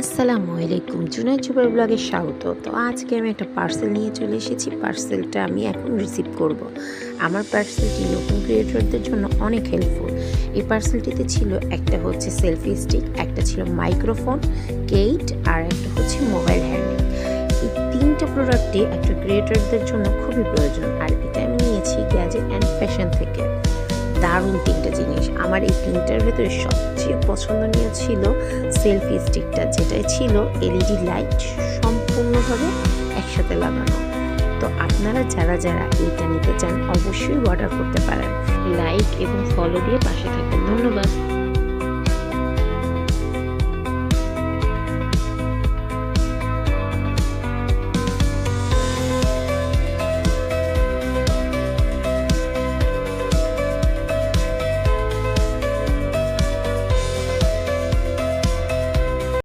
আসসালামু আলাইকুম। জুনাইদ জুবার ব্লগে স্বাগত। তো আজকে আমি একটা পার্সেল নিয়ে চলে এসেছি। পার্সেলটা আমি এখন রিসিভ করব। আমার পার্সেলটি নতুন ক্রিয়েটরদের জন্য অনেক হেল্পফুল এই পার্সেলটিতে ছিল একটা হচ্ছে সেলফি স্টিক একটা ছিল মাইক্রোফোন কেইট আর একটা হচ্ছে মোবাইল হ্যান্ডিং এই তিনটা প্রোডাক্টই একটা ক্রিয়েটরদের জন্য খুবই প্রয়োজন। আর এটা আমি নিয়েছি গ্যাজেট অ্যান্ড ফ্যাশন থেকে। দারুণ তিনটা জিনিস। আমার এই তিনটার ভেতরে সবচেয়ে পছন্দনীয় ছিল সেলফি স্টিকটা, যেটাই ছিল এলইডি লাইট সম্পূর্ণভাবে একসাথে লাগানো। তো আপনারা যারা যারা এইটা নিতে চান, অবশ্যই অর্ডার করতে পারেন। লাইক এবং ফলো দিয়ে পাশে থাকবেন ধন্যবাদ।